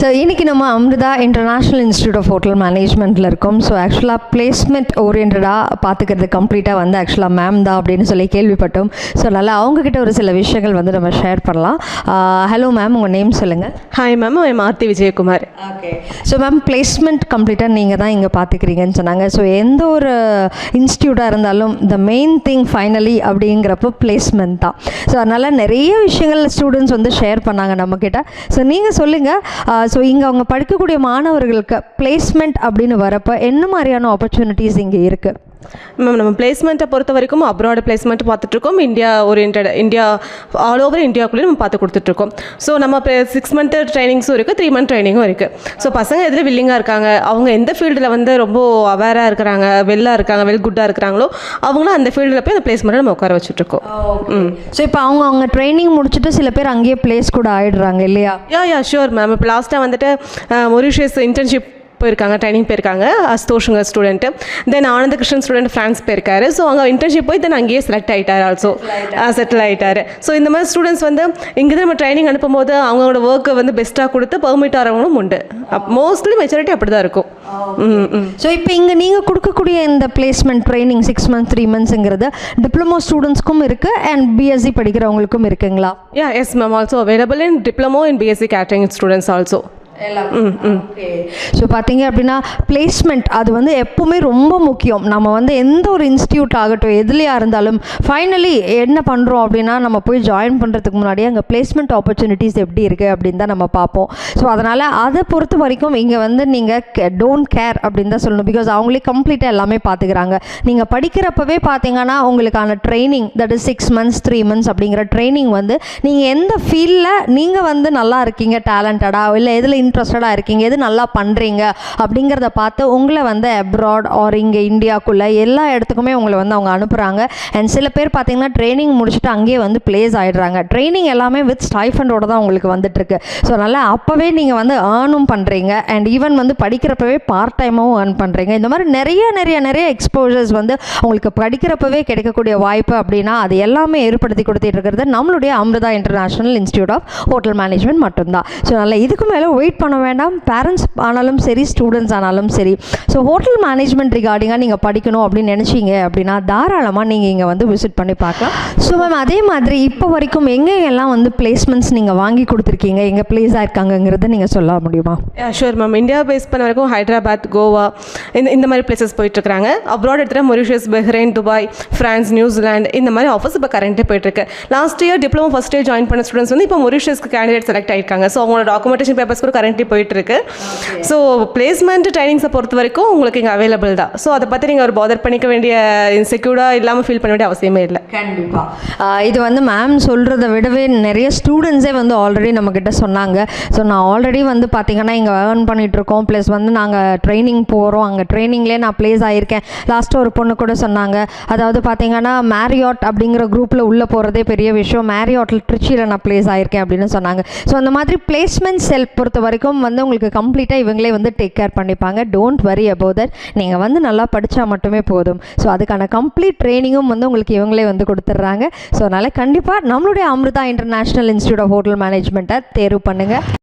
So இன்றைக்கி நம்ம Amrita international institute of hotel மேனேஜ்மெண்ட்டில் இருக்கோம். ஸோ ஆக்சுவலாக பிளேஸ்மெண்ட் ஓரியன்டாக பார்த்துக்கிறது கம்ப்ளீட்டாக வந்து ஆக்சுவலாக மேம் தான் அப்படின்னு சொல்லி கேள்விப்பட்டோம். ஸோ நல்லா அவங்கக்கிட்ட ஒரு சில விஷயங்கள் வந்து நம்ம ஷேர் பண்ணலாம். ஹலோ மேம் உங்கள் நேம் சொல்லுங்கள் ஹாய் மேம் என் Aarthi Vijayakumar okay so ma'am placement கம்ப்ளீட்டாக நீங்கள் தான் இங்கே பார்த்துக்கிறீங்கன்னு சொன்னாங்க. ஸோ எந்த ஒரு இன்ஸ்டியூட்டாக இருந்தாலும் த மெயின் திங் ஃபைனலி அப்படிங்கிறப்போ பிளேஸ்மெண்ட் தான். ஸோ அதனால் நிறைய விஷயங்கள் ஸ்டூடெண்ட்ஸ் வந்து ஷேர் பண்ணாங்க நம்மக்கிட்ட ஸோ நீங்கள் சொல்லுங்கள் ஸோ இங்கே அவங்க படிக்கக்கூடிய மாணவர்களுக்கு பிளேஸ்மெண்ட் அப்படின்னு வரப்போ என்ன மாதிரியான ஆப்பர்ச்சுனிட்டிஸ் இங்கே இருக்குது மேம் நம்ம பிளேஸ்மெண்ட்டை பொறுத்த வரைக்கும் அப்ராட் பிளேஸ்மெண்ட் பார்த்துட்ருக்கோம். India orient India all over இந்தியாவுக்குள்ளே நம்ம பார்த்து கொடுத்துட்ருக்கோம். ஸோ நம்ம இப்போ சிக்ஸ் மந்த் ட்ரைனிங்ஸும் இருக்குது த்ரீ மந்த் ட்ரைனிங்கும் இருக்குது ஸோ பசங்க எதில் வில்லிங்காக இருக்காங்க? அவங்க எந்த ஃபீல்டில் வந்து ரொம்ப அவேராக இருக்கிறாங்க? வெல்லாக இருக்காங்க? வெல் குட்டாக இருக்கிறாங்களோ அவங்களும் அந்த ஃபீல்டில் போய் அந்த பிளேஸ்மெண்ட்டை நம்ம உட்கார வச்சுட்ருக்கோம். ம். ஸோ இப்போ அவங்க அவங்க ட்ரைனிங் முடிச்சுட்டு சில பேர் அங்கேயே பிளேஸ் கூட ஆயிடுறாங்க இல்லையா? யா யா ஷூர் மேம் இப்போ லாஸ்ட்டாக வந்துட்டு மொரிஷியஸ் இன்டர்ன்ஷிப் போயிருக்காங்க ட்ரைனிங் போயிருக்காங்க அஸ்தோஷுங்க student then Anantha Krishnan student France போயிருக்காரு. ஸோ அங்கே இன்டர்ன்ஷிப் போய் தென் அங்கேயே செலக்ட் ஆகிட்டார் ஆல்சோ செட்டில் ஆகிட்டாரு ஸோ இந்த மாதிரி ஸ்டூடெண்ட்ஸ் வந்து இங்கே நம்ம ட்ரைனிங் அனுப்பும்போது அவங்களோட ஒர்க்கை வந்து பெஸ்ட்டாக கொடுத்து பெர்மிட் ஆகிறவங்களும் உண்டு. மோஸ்ட்லி மெஜாரிட்டி அப்படி தான் இருக்கும். ஸோ இப்போ இங்கே நீங்கள் கொடுக்கக்கூடிய இந்த placement training six month three மந்த்ஸுங்கிறது diploma ஸ்டூடெண்ட்ஸ்க்கும் இருக்குது அண்ட் பிஎஸ்சி படிக்கிறவங்களுக்கும் இருக்குங்களா? Ya yes ma'am also available in diploma in BSc catering students also so பார்த்தீங்க அப்படின்னா பிளேஸ்மெண்ட் அது வந்து எப்பவுமே ரொம்ப முக்கியம். நம்ம வந்து எந்த ஒரு இன்ஸ்டியூட் ஆகட்டும் எதுலையா இருந்தாலும் ஃபைனலி என்ன பண்ணுறோம் அப்படின்னா நம்ம போய் ஜாயின் பண்ணுறதுக்கு முன்னாடியே அங்கே பிளேஸ்மெண்ட் ஆப்பர்ச்சுனிட்டிஸ் எப்படி இருக்குது அப்படின்னு தான் நம்ம பார்ப்போம். ஸோ அதனால் அதை பொறுத்த வரைக்கும் இங்கே வந்து நீங்கள் டோன்ட் கேர் அப்படின்னு தான் சொல்லணும். பிகாஸ் அவங்களே கம்ப்ளீட்டாக எல்லாமே பார்த்துக்கிறாங்க. நீங்கள் படிக்கிறப்பவே பார்த்தீங்கன்னா உங்களுக்கான training that is six months three months அப்படிங்கிற ட்ரைனிங் வந்து நீங்கள் எந்த ஃபீல்டில் நீங்கள் வந்து நல்லா இருக்கீங்க டேலண்டடாக இல்லை எதில் இன்ட்ரெஸ்டடாக இருக்கீங்க எது நல்லா பண்ணுறீங்க அப்படிங்கிறத பார்த்து உங்களை வந்து அப்ராட் ஆர் இங்கே இந்தியாக்குள்ளே எல்லா இடத்துக்குமே உங்களை வந்து அவங்க அனுப்புகிறாங்க அண்ட் சில பேர் பார்த்தீங்கன்னா ட்ரைனிங் முடிச்சுட்டு அங்கேயே வந்து பிளேஸ் ஆகிடுறாங்க ட்ரைனிங் எல்லாமே வித் ஸ்டைஃபண்டோட தான் உங்களுக்கு வந்துட்டுருக்கு. ஸோ நல்லா அப்போவே நீங்கள் வந்து ஏர்னும் பண்ணுறீங்க அண்ட் ஈவன் வந்து படிக்கிறப்பவே பார்ட் டைமாகவும் ஏர்ன் பண்ணுறீங்க இந்த மாதிரி நிறைய நிறைய நிறைய எக்ஸ்போஜர்ஸ் வந்து உங்களுக்கு படிக்கிறப்பவே கிடைக்கக்கூடிய வாய்ப்பு அப்படின்னா அது எல்லாமே ஏற்படுத்தி கொடுத்துட்டு இருக்கிறது நம்மளுடைய Amrita international institute of hotel management மட்டும்தான். ஸோ நல்லா இதுக்கு மேலே வெயிட் பண்ண வேண்டாம். பேரண்ட்ஸ் ஆனாலும் சரி ஸ்டூடெண்ட்ஸ் ஆனாலும் சரி. ஸோ ஹோட்டல் மேனேஜ்மெண்ட் ரிகார்டிங்காக நீங்கள் படிக்கணும் அப்படின்னு நினச்சிங்க அப்படின்னா தாராளமாக நீங்கள் இங்கே வந்து விசிட் பண்ணி பார்க்கலாம். ஸோ மேம் அதே மாதிரி இப்போ வரைக்கும் எங்கெங்கெல்லாம் வந்து பிளேஸ்மெண்ட்ஸ் நீங்கள் வாங்கி கொடுத்துருக்கீங்க? எங்கே பிளேஸ் ஆயிருக்காங்கங்கிறத நீங்கள் சொல்ல முடியுமா? ஷூர் மேம் இந்தியா பேஸ் பண்ண வரைக்கும் ஹைதராபாத் கோவா இந்த இந்த மாதிரி பிளேசஸ் போயிட்டுருக்காங்க abroad எடுத்துகிற Mauritius Bahrain Dubai France New Zealand இந்த மாதிரி ஆஃபர்ஸ் இப்போ கரண்ட்டே போயிட்டுருக்கு. Last year diploma first year join பண்ண ஸ்டூடெண்ட்ஸ் வந்து இப்போ மொரிஷியஸ்க்கு கேண்டிடேட் செலக்ட் ஆயிருக்காங்க. ஸோ அவங்களோட டாக்குமெண்டேஷன் பேப்பர்ஸ் கூட கரண்ட்லி போயிட்டுருக்கு. ஸோ பிளேஸ்மெண்ட் ட்ரைனிங்ஸை பொறுத்த வரைக்கும் உங்களுக்கு இங்கே அவைலபிள் தான். ஸோ அதை பற்றி நீங்கள் ஒரு பாதர் பண்ணிக்க வேண்டிய இன்செக்யூர்டாக இல்லாமல் ஃபீல் பண்ண வேண்டிய அவசியமே இல்லை. கண்டிப்பாக இது வந்து மேம் சொல்கிறத விடவே நிறைய ஸ்டூடெண்ட்ஸே வந்து ஆல்ரெடி நம்மக்கிட்ட சொன்னாங்க. ஸோ நான் ஆல்ரெடி வந்து பார்த்தீங்கன்னா இங்கே ஏர்ன் பண்ணிகிட்ருக்கோம் ப்ளஸ் வந்து நாங்கள் ட்ரைனிங் போகிறோம் அங்கே ட்ரைனிங்லேயே நான் ப்ளேஸ் ஆகியிருக்கேன் லாஸ்ட்டாக ஒரு பொண்ணு கூட சொன்னாங்க. அதாவது பார்த்தீங்கன்னா மேரியாட் அப்படிங்கிற குரூப்பில் உள்ளே போகிறதே பெரிய விஷயம். மேரியாட்டில் ட்ரிச்சியில் நான் ப்ளேஸ் ஆகியிருக்கேன் அப்படின்னு சொன்னாங்க. ஸோ அந்த மாதிரி பிளேஸ்மெண்ட் செல்ஃப் பொறுத்த வரைக்கும் வந்து உங்களுக்கு கம்ப்ளீட்டாக இவங்களே வந்து டேக் கேர் பண்ணிப்பாங்க. டோன்ட் வரி அபவுட் தட் நீங்கள் வந்து நல்லா படித்தா மட்டுமே போதும். ஸோ அதுக்கான கம்ப்ளீட் ட்ரைனிங்கும் வந்து உங்களுக்கு இவங்களே வந்து கொடுத்துட்றாங்க. ஸோ அதனால் கண்டிப்பாக நம்மளுடைய Amrita international institute of hotel மேனேஜ்மெண்ட்டை தேர்வு பண்ணுங்கள்